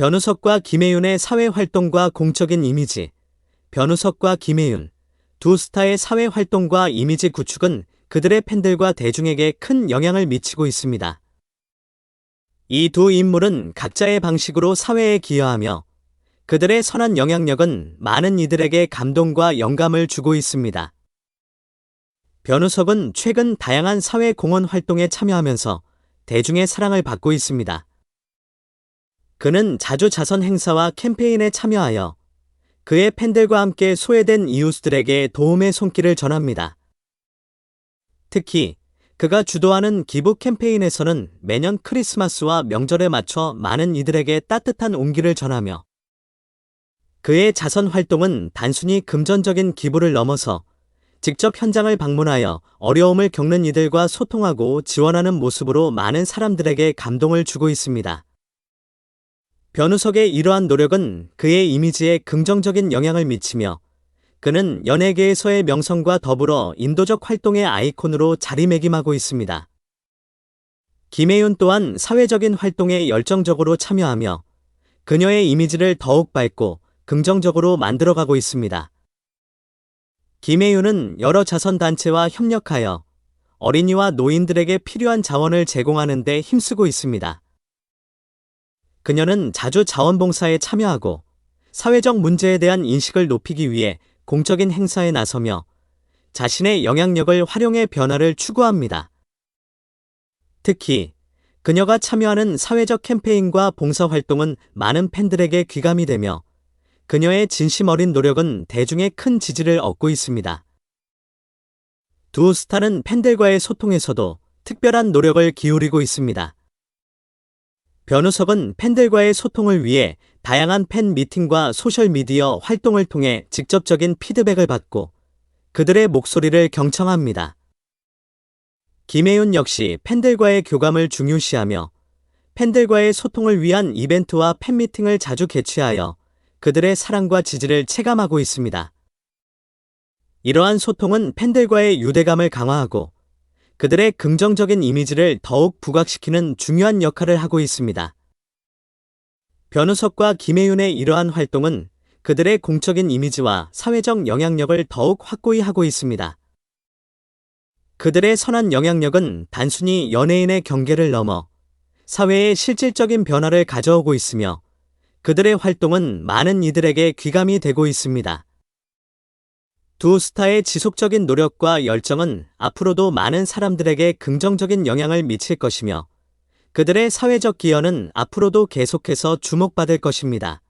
변우석과 김혜윤의 사회 활동과 공적인 이미지. 변우석과 김혜윤. 두 스타의 사회 활동과 이미지 구축은 그들의 팬들과 대중에게 큰 영향을 미치고 있습니다. 이 두 인물은 각자의 방식으로 사회에 기여하며 그들의 선한 영향력은 많은 이들에게 감동과 영감을 주고 있습니다. 변우석은 최근 다양한 사회 공헌 활동에 참여하면서 대중의 사랑을 받고 있습니다. 그는 자주 자선 행사와 캠페인에 참여하여 그의 팬들과 함께 소외된 이웃들에게 도움의 손길을 전합니다. 특히 그가 주도하는 기부 캠페인에서는 매년 크리스마스와 명절에 맞춰 많은 이들에게 따뜻한 온기를 전하며 그의 자선 활동은 단순히 금전적인 기부를 넘어서 직접 현장을 방문하여 어려움을 겪는 이들과 소통하고 지원하는 모습으로 많은 사람들에게 감동을 주고 있습니다. 변우석의 이러한 노력은 그의 이미지에 긍정적인 영향을 미치며 그는 연예계에서의 명성과 더불어 인도적 활동의 아이콘으로 자리매김하고 있습니다. 김혜윤 또한 사회적인 활동에 열정적으로 참여하며 그녀의 이미지를 더욱 밝고 긍정적으로 만들어가고 있습니다. 김혜윤은 여러 자선단체와 협력하여 어린이와 노인들에게 필요한 자원을 제공하는 데 힘쓰고 있습니다. 그녀는 자주 자원봉사에 참여하고 사회적 문제에 대한 인식을 높이기 위해 공적인 행사에 나서며 자신의 영향력을 활용해 변화를 추구합니다. 특히 그녀가 참여하는 사회적 캠페인과 봉사활동은 많은 팬들에게 귀감이 되며 그녀의 진심 어린 노력은 대중의 큰 지지를 얻고 있습니다. 두 스타는 팬들과의 소통에서도 특별한 노력을 기울이고 있습니다. 변우석은 팬들과의 소통을 위해 다양한 팬 미팅과 소셜미디어 활동을 통해 직접적인 피드백을 받고 그들의 목소리를 경청합니다. 김혜윤 역시 팬들과의 교감을 중요시하며 팬들과의 소통을 위한 이벤트와 팬미팅을 자주 개최하여 그들의 사랑과 지지를 체감하고 있습니다. 이러한 소통은 팬들과의 유대감을 강화하고 그들의 긍정적인 이미지를 더욱 부각시키는 중요한 역할을 하고 있습니다. 변우석과 김혜윤의 이러한 활동은 그들의 공적인 이미지와 사회적 영향력을 더욱 확고히 하고 있습니다. 그들의 선한 영향력은 단순히 연예인의 경계를 넘어 사회에 실질적인 변화를 가져오고 있으며 그들의 활동은 많은 이들에게 귀감이 되고 있습니다. 두 스타의 지속적인 노력과 열정은 앞으로도 많은 사람들에게 긍정적인 영향을 미칠 것이며 그들의 사회적 기여는 앞으로도 계속해서 주목받을 것입니다.